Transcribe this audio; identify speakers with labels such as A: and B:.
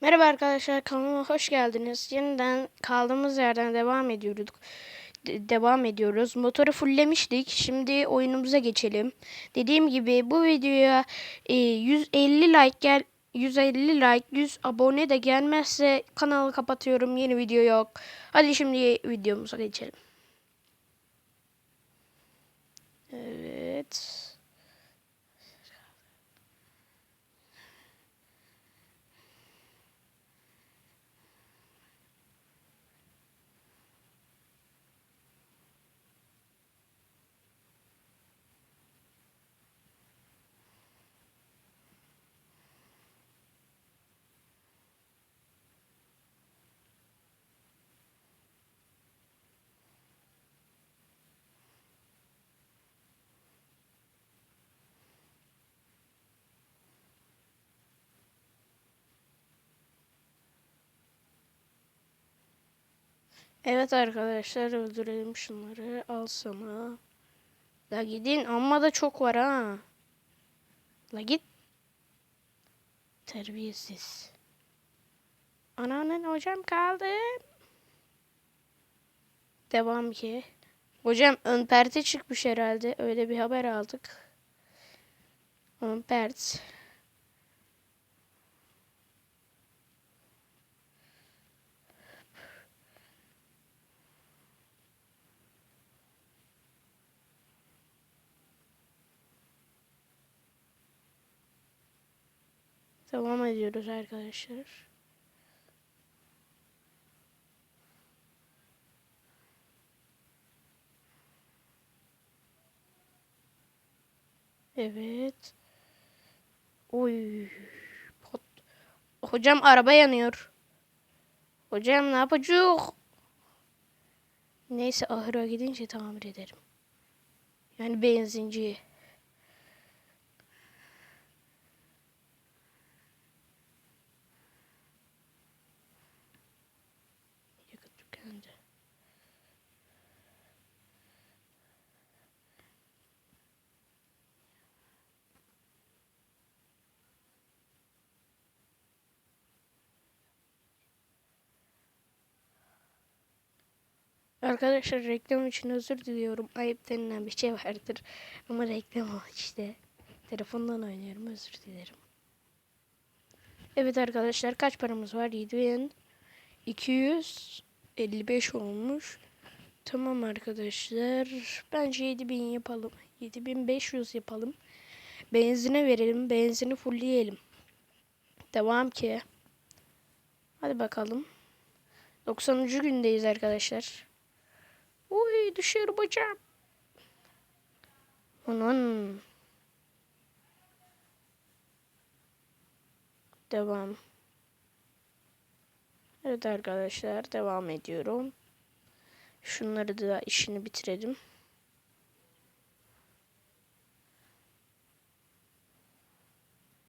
A: Merhaba arkadaşlar kanalıma hoş geldiniz. Yeniden kaldığımız yerden devam ediyorduk. De- devam ediyoruz. Motoru fulllemiştik. Şimdi oyunumuza geçelim. Dediğim gibi bu videoya e, 150 like gel 150 like 100 abone de gelmezse kanalı kapatıyorum. Yeni video yok. Hadi şimdi videomuza geçelim. Evet. Evet arkadaşlar öldürelim şunları. Al sana. La gidin amma da çok var ha. La git. Terbiyesiz. Ananın hocam kaldı. Devam ki. Hocam ön perte çıkmış herhalde. Öyle bir haber aldık. Ön pert. Devam ediyoruz arkadaşlar. Evet. Oy. Pot. Hocam araba yanıyor. Hocam ne yapacak? Neyse ahıra gidince tamir ederim. Yani benzinciye. Arkadaşlar reklam için özür diliyorum. Ayıp denilen bir şey vardır. Ama reklam işte. Telefondan oynuyorum özür dilerim. Evet arkadaşlar kaç paramız var? 7255 olmuş. Tamam arkadaşlar. Bence 7000 yapalım. 7500 yapalım. Benzine verelim. Benzini fullleyelim. Devam ki. Hadi bakalım. 90. gündeyiz arkadaşlar. Uy düşüyorum hocam. Onun. Devam. Evet arkadaşlar devam ediyorum. Şunları da işini bitirelim.